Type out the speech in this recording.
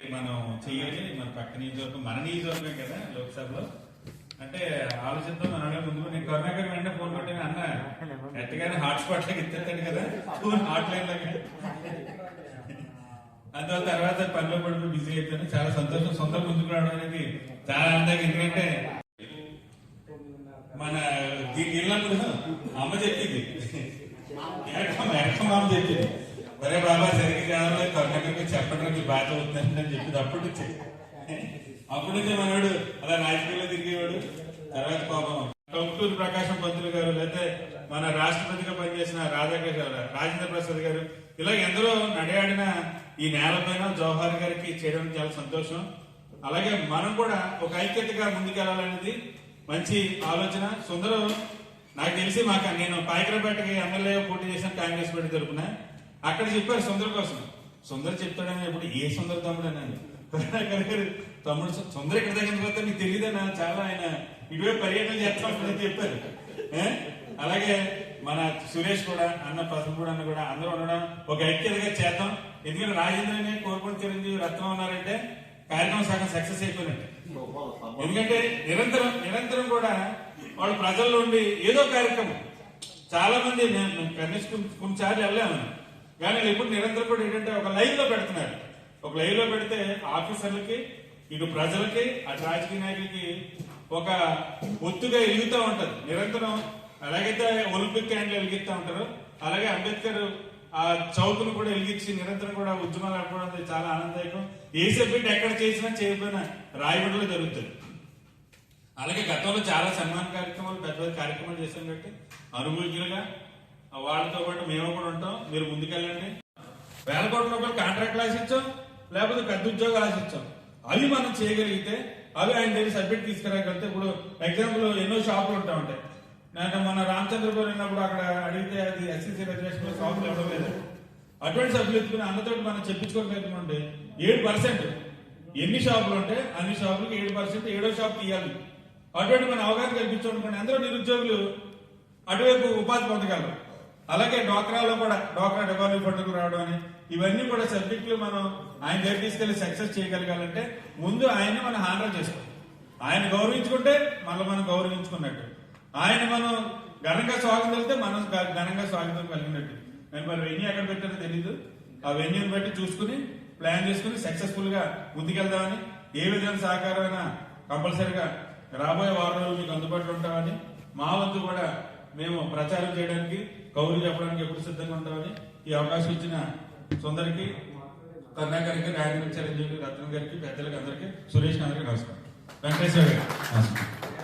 మనం చెయ్యాలి మన పక్క నియోజకవర్గం మన నియోజకవర్గం కదా లోక్సభలో. అంటే ఆలోచనతో మనం ముందు నేను కరుణాకర్ వెంటనే ఫోన్ కొట్టాను అన్న ఎట్టగానే హాట్స్పాట్ లకి ఇచ్చేస్తాడు కదా. ఫోన్ హాట్ లైన్ లాగా అందువల్ల తర్వాత పనిలో పడుతూ బిజీ అయిపోయాను. చాలా సంతోషం. సొంత ముందుకు రావడం అనేది చాలా అందాక ఎందుకంటే మన దీనికి వెళ్ళినప్పుడు అమ్మ చెప్పింది. ఎరకమ్మ ఎరకమ్మ అమ్మ చెప్పింది. ఒరే బాబా సరిగ్గా కావాలి. కర్ణాటక చెప్పండి. బాధ అవుతుందని అని చెప్పింది అప్పటి నుంచి. మనవాడు అలా రాజకీయాల్లో తిరిగేవాడు. తర్వాత పాపం కంటూరు ప్రకాశం పంతులు గారు లేకపోతే మన రాష్ట్రపతిగా పనిచేసిన రాధాకృష్ణ రాజేంద్ర ప్రసాద్ గారు ఇలా ఎందరో నడయాడిన ఈ నేలపైన జవహర్ గారికి చేయడం చాలా సంతోషం. అలాగే మనం కూడా ఒక ఐక్యతగా ముందుకెళ్ళాలనేది మంచి ఆలోచన. సుందరం నాకు తెలిసి మాకు నేను పాయకరపేటకి ఎమ్మెల్యే పోటీ చేసిన కాంగ్రెస్ పార్టీ తరపున అక్కడ చెప్పారు సుందరం కోసం. సుందర చెప్తాడని ఇప్పుడు ఏ సుందర తమ్ముడు అన్నాను కరుణాకర్ గారు తమ్ముడు సుందర ఇక్కడ దగ్గర పోతే నీకు తెలియదన్నా చాలా ఆయన ఇటువైపు పర్యటన చేస్తామని చెప్పారు. అలాగే మన సురేష్ కూడా అన్న పసుపుడు అన్న కూడా అందరూ ఉండడం ఒక ఐక్యతగా చేద్దాం. ఎందుకంటే రాజేంద్రనే కోరుకుని చిరంజీవి రత్నం ఉన్నారంటే కార్యక్రమం సగం సక్సెస్ అయిపోయినట్టు. ఎందుకంటే నిరంతరం నిరంతరం కూడా వాళ్ళు ప్రజల్లో ఉండి ఏదో కార్యక్రమం. చాలా మంది నేను కనీసం కొన్నిసార్లు వెళ్ళాము. కానీ ఇప్పుడు నిరంతరం కూడా ఏంటంటే ఒక లైవ్లో పెడుతున్నారు ఒక లైవ్లో పెడితే ఆఫీసర్లకి ఇటు ప్రజలకి అటు రాజకీయ నాయకులకి ఒక ఒత్తుగా వెలుగుతూ ఉంటుంది. నిరంతరం ఎలాగైతే ఒలింపిక్ క్యాండ్లు వెలిగిస్తూ ఉంటారు అలాగే అంబేద్కర్ ఆ చౌకును కూడా వెలిగించి నిరంతరం కూడా ఉద్యమాలు ఆడుకోవడం చాలా ఆనందదాయకం. ఏ సబ్జెక్ట్ ఎక్కడ చేసినా చేయకపోయినా రాయబడిలో జరుగుతుంది. అలాగే గతంలో చాలా సన్మాన కార్యక్రమాలు పెద్ద పెద్ద కార్యక్రమాలు చేశాం కాబట్టి అనుభూతులుగా వాళ్ళతో పాటు మేము కూడా ఉంటాం. మీరు ముందుకెళ్ళండి. వేల కోట్ల రూపాయలు కాంట్రాక్ట్ ఆశించాం లేకపోతే పెద్ద ఉద్యోగాలు ఆశించాం అవి మనం చేయగలిగితే అవి ఆయన దగ్గర సబ్జెక్ట్ తీసుకురాగలిగితే ఇప్పుడు ఎగ్జాంపుల్ ఎన్నో షాపులు ఉంటా ఉంటాయి నేను మన రామచంద్రపురం వెళ్ళినప్పుడు అక్కడ అడిగితే అది ఎస్సీసీ రిజర్వేషన్ షాపులు ఇవ్వడం లేదు అటువంటి సభ్యులు ఎత్తుకుని అన్నతో మనం చెప్పించుకోగలుగుతుంటే ఏడు పర్సెంట్. ఎన్ని షాపులు ఉంటే అన్ని షాపులకు ఏడు పర్సెంట్ ఏడో షాప్ తీయాలి. అటువంటి మన అవగాహన కల్పించుకోండి అందరూ నిరుద్యోగులు అటువైపు ఉపాధి పొందగలరు. అలాగే డోక్రాలో కూడా డోక్రా డెవలప్ ఫండ్కు రావడం అని ఇవన్నీ కూడా సబ్జెక్టులు మనం ఆయన దగ్గర తీసుకెళ్ళి సక్సెస్ చేయగలగాలంటే ముందు ఆయన్ని మనం హాండల్ చేసుకోవాలి. ఆయన గౌరవించుకుంటే మళ్ళీ మనం గౌరవించుకున్నట్టు. ఆయన మనం ఘనంగా స్వాగతం వెళ్తే మనం ఘనంగా స్వాగతం కలిగినట్టు. నేను మరి వెన్యూ ఎక్కడ పెట్టారో తెలీదు. ఆ వెన్యూని బట్టి చూసుకుని ప్లాన్ చేసుకుని సక్సెస్ఫుల్గా ముందుకెళ్దామని ఏ విధమైన సహకారమైనా కంపల్సరిగా రాబోయే వారం మీకు అందుబాటులో ఉంటామని మా వంతు కూడా మేము ప్రచారం చేయడానికి కౌలు చెప్పడానికి ఎప్పుడు సిద్ధంగా ఉంటామని ఈ అవకాశం ఇచ్చిన సుందరికి గారికి రాజేంద్ర చిరంజీవి రత్నం గారికి పెద్దలకి అందరికీ సురేష్ అందరికీ నమస్కారం. వెంకటేశ్వర గారు నమస్కారం.